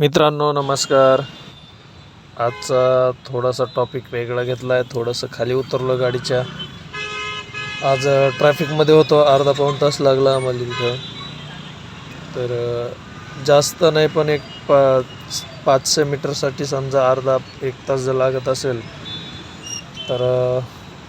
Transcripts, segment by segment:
मित्रांनो नमस्कार. आजचा थोडासा टॉपिक वेगळा घेतला आहे थोडंसं खाली उतरलो गाडीच्या. आज ट्रॅफिकमध्ये होतो. अर्धा पाऊण तास लागला आम्हाला इथं. तर जास्त नाही पण एक पाच पाचशे मीटरसाठी समजा अर्धा एक तास जर लागत असेल तर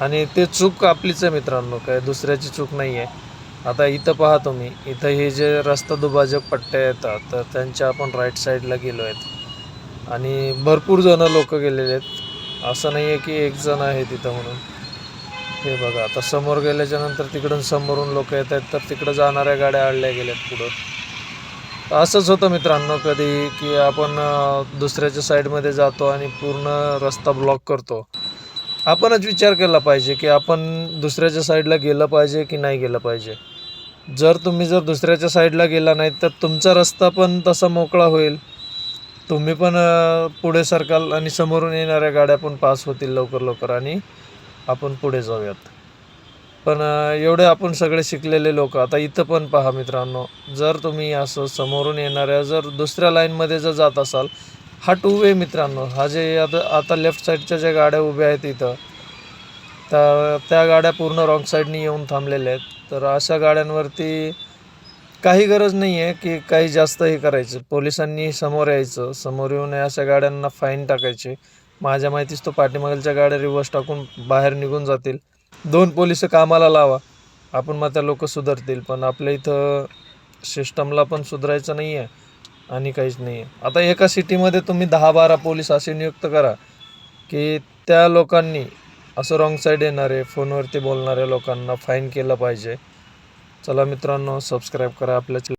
आणि ते चूक आपलीच आहे मित्रांनो. काय दुसऱ्याची चूक नाही आहे आता इथं पहा तुम्ही इथं हे जे रस्ता दुभाजक पट्ट्या येतात तर त्यांच्या आपण राईट साईडला गेलो आहेत. आणि भरपूर जणं लोक गेलेले आहेत. असं नाही आहे की एक जण आहे तिथं म्हणून. हे बघा आता समोर गेल्याच्यानंतर तिकडून समोरून लोक येत आहेत तर तिकडं जाणाऱ्या गाड्या आडल्या गेल्यात पुढं. तर असंच होतं मित्रांनो कधी की आपण दुसऱ्याच्या साईडमध्ये जातो आणि पूर्ण रस्ता ब्लॉक करतो. आपणच विचार केला पाहिजे की आपण दुसऱ्याच्या साईडला गेलं पाहिजे की नाही गेलं पाहिजे. जर तुम्ही जर दुसऱ्याच्या साईडला गेला नाही तर तुमचा रस्ता पण तसा मोकळा होईल. तुम्ही पण पुढे सरकाल आणि समोरून येणाऱ्या गाड्या पण पास होतील लवकर लवकर आणि आपण पुढे जाऊयात. पण एवढे आपण सगळे शिकलेले लोक आता इथं पण पहा मित्रांनो जर तुम्ही असं समोरून येणाऱ्या जर दुसऱ्या लाईनमध्ये जर जात असाल हा टू वे मित्रांनो हा जे आता आता लेफ्ट साईडच्या ज्या गाड्या उभ्या आहेत इथं त्या त्या गाड्या पूर्ण रॉंग साईडनी येऊन थांबलेल्या आहेत. तर अशा गाड्यांवरती काही गरज नाही आहे की काही जास्त हे करायचं. पोलिसांनी समोर यायचं. समोर येऊन या अशा गाड्यांना फाईन टाकायचे. माझ्या माहितीच तो पाठीमागलच्या गाड्या रिवर्स टाकून बाहेर निघून जातील. दोन पोलीस कामाला लावा. आपण मग त्या लोक सुधारतील. पण आपल्या इथं सिस्टमला पण सुधारायचं नाही आहे आणि काहीच नाही आहे आता एका सिटीमध्ये तुम्ही दहा बारा पोलीस असे नियुक्त करा की त्या लोकांनी असं रॉंग साईड येणारे फोनवरती बोलणाऱ्या लोकांना फाईन केलं पाहिजे. चला मित्रांनो सबस्क्राईब करा आपल्या